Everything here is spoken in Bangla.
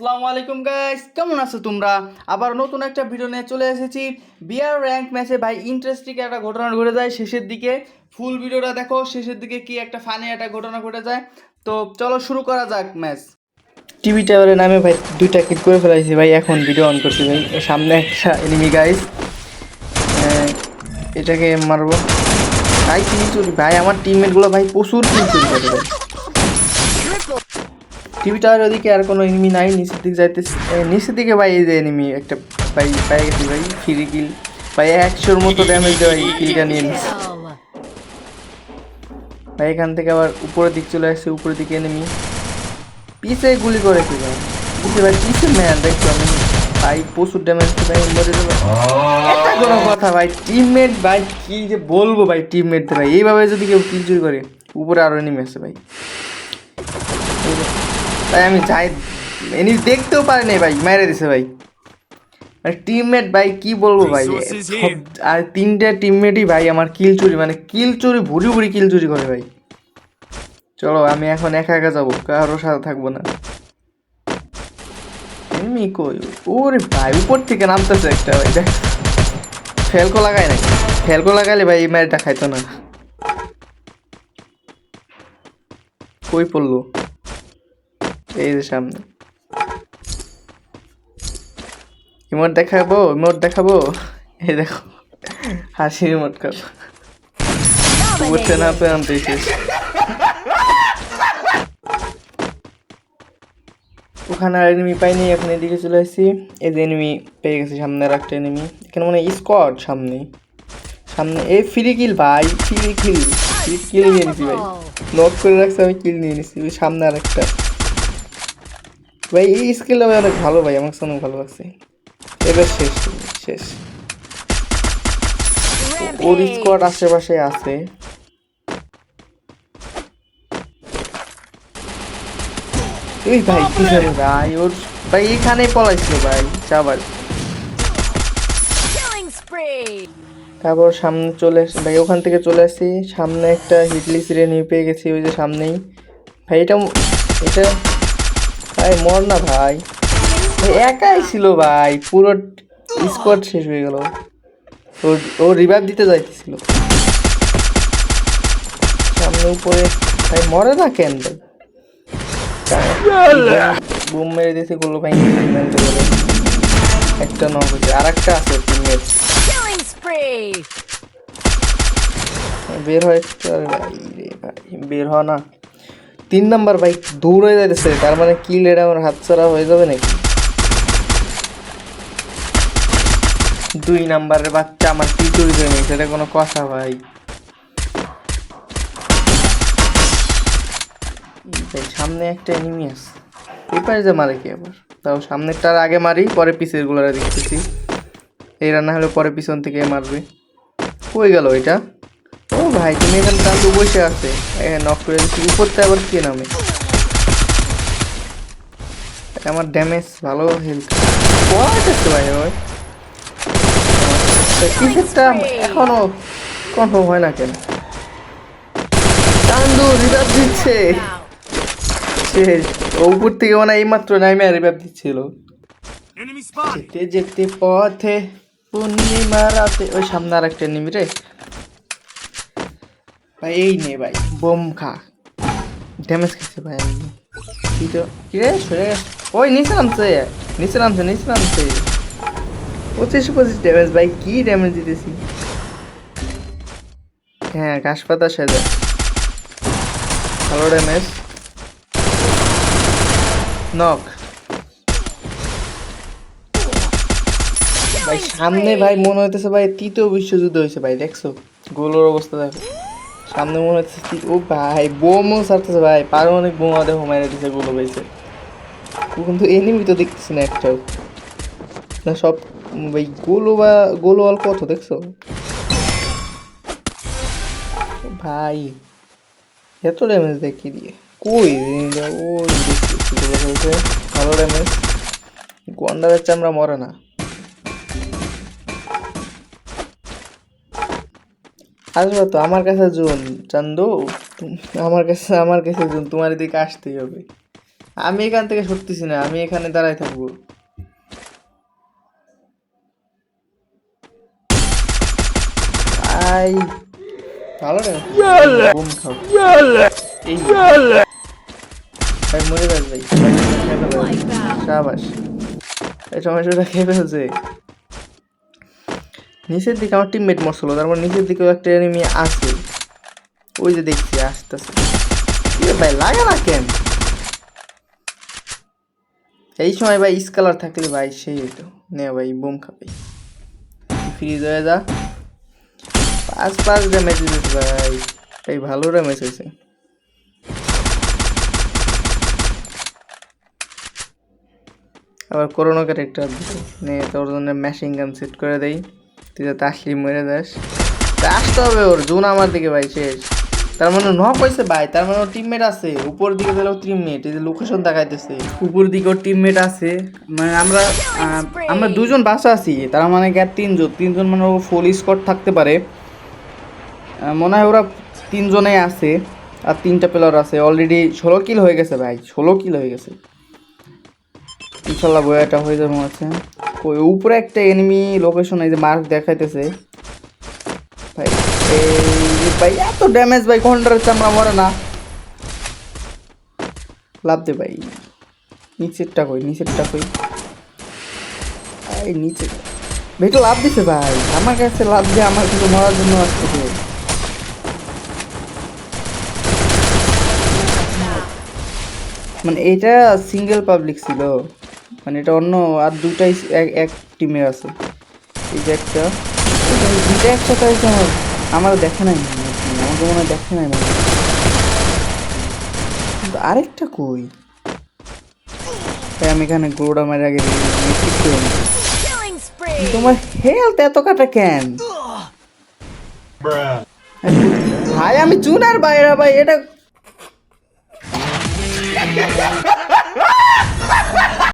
আসসালামু আলাইকুম গাইস কেমন আছো তোমরা? আবার নতুন একটা ভিডিও নিয়ে চলে এসেছি। বিয়ার র্যাঙ্ক ম্যাচে ভাই ইন্টারেস্টিং একটা ঘটনা ঘটে যায় শেষের দিকে। ফুল ভিডিওটা দেখো, শেষের দিকে কি একটা ফানি একটা ঘটনা ঘটে যায়। তো চলো শুরু করা যাক ম্যাচ টিভি টাওয়ারের নামে ভাই দুইটা কিট করে ফেলাইছি ভাই, এখন ভিডিও অন করছি ভাই। সামনে একটা এনিমি গাইস এটাকে মারবো। ভাই কিল ভাই, আমার টিমমেটগুলো ভাই প্রচুর কিল টিভি টাওয়ার ওদিকে আর কোনো এনিমি নাই নিচের দিকে যাইতে নিচের দিকে ভাই এই যে এনিমি একটা ভাই পেয়ে গেছি ভাই ফ্রি কিল ভাই একশোর মতো ড্যামেজ দেওয়া এই কিলটা নিয়ে নিচ্ছে ভাই এখান থেকে আবার উপরের দিক চলে আসছে, উপরের দিকে এনিমি পিছে গুলি করেছি ভাই? পিছে ভাই, পিছে ম্যান দেখছ আমি। ভাই প্রচুর ড্যামেজ ভাই, মরে যাবে। এটা কোনো কথা ভাই টিমমেট ভাই, কি যে বলব ভাই টিমমেট ভাই। এইভাবে যদি কেউ কিল চুরি করে, উপরে আরও এনিমি আছে ভাই। তাই আমি যাই। এনি দেখতেও পারে নাই ভাই মেরে দিছে ভাই। মানে টিমমেট ভাই কি বলব ভাই. আর তিনটে টিমমেটই ভাই আমার কিল চুরি মানে কিল চুরি ভুরি ভুরি কিল চুরি করে ভাই। চলো আমি এখন একা একা যাব কারোর সাথে থাকব না। এমনি কই? ওরে ভাই উপর থেকে নামতেছে একটা ভাই দেখ। ফেলকো লাগাই নাই। ফেলকো লাগাইলে ভাই এই ম্যাচটা খাইতো না। কই পড়ল? এই যে সামনে। ইমোট দেখাবো ইমোট দেখাবো? এই দেখো, হাসি ইমোট কর। উঠতে না পেয়ে আনতে শেষ ওখানে আর এনিমি পাইনি, এখন এদিকে চলে আসছি। এই যে এনিমি পেয়ে গেছি, সামনে আর একটা এনিমি এখানে মানে স্কোয়াড সামনে। সামনে এই ফ্রি কিল ভাই ফ্রি কিল ফ্রি কিল নিয়ে নিছি ভাই। নক করে রাখছি, আমি কিল নিয়ে নিছি। সামনে আর একটা ভাই এই স্কিলটা ভাই অনেক ভালো ভাই আমার অনেক ভালো লাগছে। এবার শেষ শেষ। ওর স্কোয়াড আশেপাশে আছে। ওই ভাই কি ভাই ওর ভাই এখানে পলাইছিল ভাই spree! তারপর সামনে চলে আসে ভাই ওখান থেকে চলে আসি। সামনে একটা হিটলি সিরে নিয়ে পেয়ে গেছি ওই যে সামনেই। ভাই এটা এটা ভাই মর না ভাই। একাই ছিল ভাই পুরো স্কোয়াড শেষ হয়ে গেল। ও রিভাইভ দিতে যাইতেছিল। সামনে উপরে ভাই মরে না কেন বুম মেরে দিয়েছে গোল ভাই একটা নক হয়েছে। আর একটা আছে টিমমেট বের হয়। ভাই রে ভাই বের হ না। তিন নাম্বার বাইক দূর হয়ে যাইতেছে, তার মানে কিল এটা আমার হাত ছাড়া হয়ে যাবে নাকি? দুই নাম্বারের বাচ্চা আমার কি চুরি করে নিয়েছে, এটা কোনো কথা ভাই। সামনে একটা এনিমি আছে। এই পারে যে মারে কি আবার? তাও সামনেরটার আগে মারি, পরে পিছের গুলারা দেখতেছি। এই রান্না হলে পরে পিছন থেকে মারবে। কই গেল এটা? ও ভাই তুমি এখানে তাহলে বসে আছে। নক করে দিচ্ছি উপরতে আবার কে নামে? আমার ড্যামেজ ভালো হেলথ হোয়াট আছে ভাই ওই ক্রিকেটটা এখনও কনফার্ম হয় না কেন? চান্দু রিভাব দিচ্ছে। শেষ উপর থেকে মানে এইমাত্র নাইমে রিভাব দিচ্ছিল. যেতে যেতে পথে পূর্ণিমা রাতে ওই সামনে আর একটা নিবি রে। ভাই, এই নে ভাই, বোম খা। ড্যামেজ খেয়েছে ভাই আমি। কি তো? কি রে, সরে ওই, নিচে নামছে। নিচে নামছে নিচে নামছে। পঁচিশ পঁচিশ ড্যামেজ ভাই, কি ড্যামেজ দিতেছি? হ্যাঁ ঘাস পাতা সাজা। ভালো ড্যামেজ নক ভাই, সামনে ভাই, মনে হইতেছে ভাই, তৃতীয় বিশ্বযুদ্ধ হয়েছে ভাই, দেখছ? গোলোর অবস্থা দেখো। সামনে মনে হচ্ছে ও ভাই, বোমও ছাড়তেছে ভাই। পারমাণবিক বোমা দেখো মাইরে দিছে, গোলো পাইছে ও কিন্তু এনিমি তো দেখতেছি না একটাও। না, সব, ভাই, গোলো বা গোলো অল কত দেখছ? ভাই, এত ড্যামেজ দেখি দিয়ে? কই? ওই দেখতেছি ভালো ড্যামেজ গন্ডারের চামড়া মরে না। আসবে তো আমার কাছে জুন চান্দু আমার কাছে আমার কাছে জুন তোমার এদিকে আসতেই হবে। আমি এখান থেকে সরতেছি না আমি এখানে দাঁড়ায় থাকব। আই ভালো রে বোম খাও। এই ভাই মরে যাস ভাই। সাবাস। এই টমেটোটা খেয়ে ফেলছে? নিচের দিকে আমার টিমমেট মরছিল, তারপর নিচের দিকেও একটা এনিমি আছে। ওই যে দেখছি, আসতেছে। এ ভাই, লাগে না কেন? এই সময় ভাই স্কালার থাকলে ভাই সেই হইতো। নে ভাই বোম খাবে। ফ্রিজ হয়ে যা। পাঁচ পাঁচ ড্যামেজ দিয়েছে ভাই। এই ভালো ড্যামেজ হয়েছে। আবার করোনা ক্যারেক্টার নে, তোর জন্য মেশিন গান সেট করে দেই। তুই যাতে আসলি মেরে তা আসতে হবে ওর, জুন আমার দিকে ভাই, শেষ। তার মানে নক হয়েছে ভাই, তার মানে ওর টিমমেট আছে। উপর দিকে তাহলে টিমমেট এই যে লোকেশন দেখাইতেছে। উপর দিকে ওর টিমমেট আছে। মানে আমরা আমরা দুজন বাসা আছি, তার মানে আর তিনজন? তিনজন মানে ও ফুল স্কট থাকতে পারে। মনে হয় ওরা তিনজনেই আছে, আর তিনটা প্লেয়ার আছে। অলরেডি ষোলো কিল হয়ে গেছে ভাই, ষোলো কিল হয়ে গেছে। ইনশাল্লাহ বইটা হয়ে যাবে মনে হচ্ছে। ওই উপরে একটা এনিমি লোকেশন এই যে মার্ক দেখাইতেছে। ভাই ভাই, এত ড্যামেজ ভাই ঘণ্টার চামড়া মরে না। লাভ দে ভাই। নিচেরটা কই নিচেরটা কই? এই নিচে। ভাই তো লাভ দিছে ভাই। আমার কাছে লাভ দিয়ে আমার কিছু মরার জন্য আসতেছে। মানে এটা সিঙ্গেল পাবলিক ছিল। মানে এটা অন্য আর দুটাই এক টিমের আছে। এই যে একটা দুইটা একসাথে আছে আমার। আমার দেখে নাই। আমাকে মনে হয় দেখে নাই মনে আরেকটা কই? তাই আমি এখানে গোড়া মারে আগে. তোমার হেলথ এত কাটা কেন? ভাই আমি চুনার বাইরা ভাই এটা